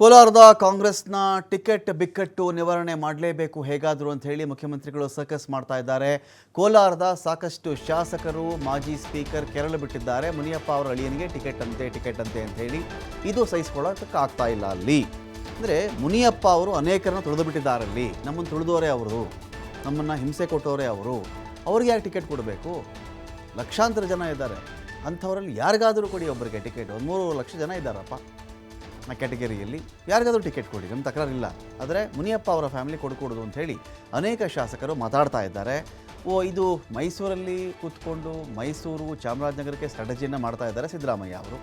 ಕೋಲಾರದ ಕಾಂಗ್ರೆಸ್ನ ಟಿಕೆಟ್ ಬಿಕ್ಕಟ್ಟು ನಿವಾರಣೆ ಮಾಡಲೇಬೇಕು ಹೇಗಾದರೂ ಅಂತ ಹೇಳಿ ಮುಖ್ಯಮಂತ್ರಿಗಳು ಸರ್ಕಸ್ ಮಾಡ್ತಾ ಇದ್ದಾರೆ. ಕೋಲಾರದ ಸಾಕಷ್ಟು ಶಾಸಕರು, ಮಾಜಿ ಸ್ಪೀಕರ್ ಕೆರಳು ಬಿಟ್ಟಿದ್ದಾರೆ. ಮುನಿಯಪ್ಪ ಅವರ ಅಳಿಯನಿಗೆ ಟಿಕೆಟ್ ಅಂತೆ ಟಿಕೆಟ್ ಅಂತೆ ಅಂತ ಹೇಳಿ ಇದು ಸಹಿಸ್ಕೊಳ್ಳೋಕೆ ಆಗ್ತಾ ಇಲ್ಲ ಅಲ್ಲಿ. ಅಂದರೆ ಮುನಿಯಪ್ಪ ಅವರು ಅನೇಕರನ್ನು ತುಳಿದು ಬಿಟ್ಟಿದ್ದಾರೆ ಅಲ್ಲಿ. ನಮ್ಮನ್ನು ತುಳಿದವರೇ ಅವರು, ನಮ್ಮನ್ನು ಹಿಂಸೆ ಕೊಟ್ಟವರೇ ಅವರು. ಅವ್ರಿಗೆ ಯಾರು ಟಿಕೆಟ್ ಕೊಡಬೇಕು? ಲಕ್ಷಾಂತರ ಜನ ಇದ್ದಾರೆ. ಅಂಥವರಲ್ಲಿ ಯಾರಿಗಾದರೂ ಕೊಡಿ ಒಬ್ಬರಿಗೆ ಟಿಕೆಟ್. ಒಂದು ಮೂರು ಲಕ್ಷ ಜನ ಇದ್ದಾರಪ್ಪ. ಕ್ಯಾಟಗರಿಯಲ್ಲಿ ಯಾರಿಗಾದರೂ ಟಿಕೆಟ್ ಕೊಡಿ ನಮ್ಮ ತಕರಾರಿಲ್ಲ. ಆದರೆ ಮುನಿಯಪ್ಪ ಅವರ ಫ್ಯಾಮಿಲಿ ಕೊಡ್ಕೊಡೋದು ಅಂತ ಹೇಳಿ ಅನೇಕ ಶಾಸಕರು ಮಾತಾಡ್ತಾ ಇದ್ದಾರೆ. ಓ, ಇದು ಮೈಸೂರಲ್ಲಿ ಕೂತ್ಕೊಂಡು ಮೈಸೂರು ಚಾಮರಾಜನಗರಕ್ಕೆ ಸ್ಟ್ರಾಟಜಿಯನ್ನು ಮಾಡ್ತಾ ಇದ್ದಾರೆ ಸಿದ್ದರಾಮಯ್ಯ ಅವರು.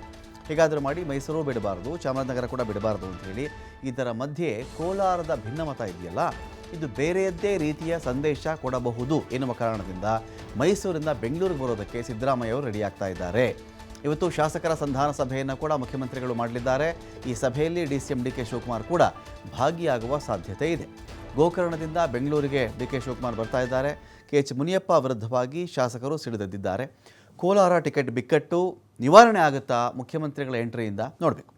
ಹೇಗಾದರೂ ಮಾಡಿ ಮೈಸೂರು ಬಿಡಬಾರ್ದು, ಚಾಮರಾಜನಗರ ಕೂಡ ಬಿಡಬಾರ್ದು ಅಂತ ಹೇಳಿ ಇದರ ಮಧ್ಯೆ ಕೋಲಾರದ ಭಿನ್ನಮತ ಇದೆಯಲ್ಲ, ಇದು ಬೇರೆಯದ್ದೇ ರೀತಿಯ ಸಂದೇಶ ಕೊಡಬಹುದು ಎನ್ನುವ ಕಾರಣದಿಂದ ಮೈಸೂರಿಂದ ಬೆಂಗಳೂರಿಗೆ ಬರೋದಕ್ಕೆ ಸಿದ್ದರಾಮಯ್ಯ ಅವರು ರೆಡಿಯಾಗ್ತಾ ಇದ್ದಾರೆ. ಇವತ್ತು ಶಾಸಕರ ಸಂಧಾನ ಸಭೆಯನ್ನು ಕೂಡ ಮುಖ್ಯಮಂತ್ರಿಗಳು ಮಾಡಲಿದ್ದಾರೆ. ಈ ಸಭೆಯಲ್ಲಿ D C M D K Shivakumar ಕೂಡ ಭಾಗಿಯಾಗುವ ಸಾಧ್ಯತೆ ಇದೆ. ಗೋಕರ್ಣದಿಂದ ಬೆಂಗಳೂರಿಗೆ ಡಿ ಕೆ ಶಿವಕುಮಾರ್ ಬರ್ತಾ ಇದ್ದಾರೆ. ಕೆ ಎಚ್ ಮುನಿಯಪ್ಪ ವಿರುದ್ಧವಾಗಿ ಶಾಸಕರು ಸಿಡಿದೆದ್ದಿದ್ದಾರೆ. ಕೋಲಾರ ಟಿಕೆಟ್ ಬಿಕ್ಕಟ್ಟು ನಿವಾರಣೆ ಆಗುತ್ತಾ ಮುಖ್ಯಮಂತ್ರಿಗಳ ಎಂಟ್ರಿಯಿಂದ ನೋಡಬೇಕು.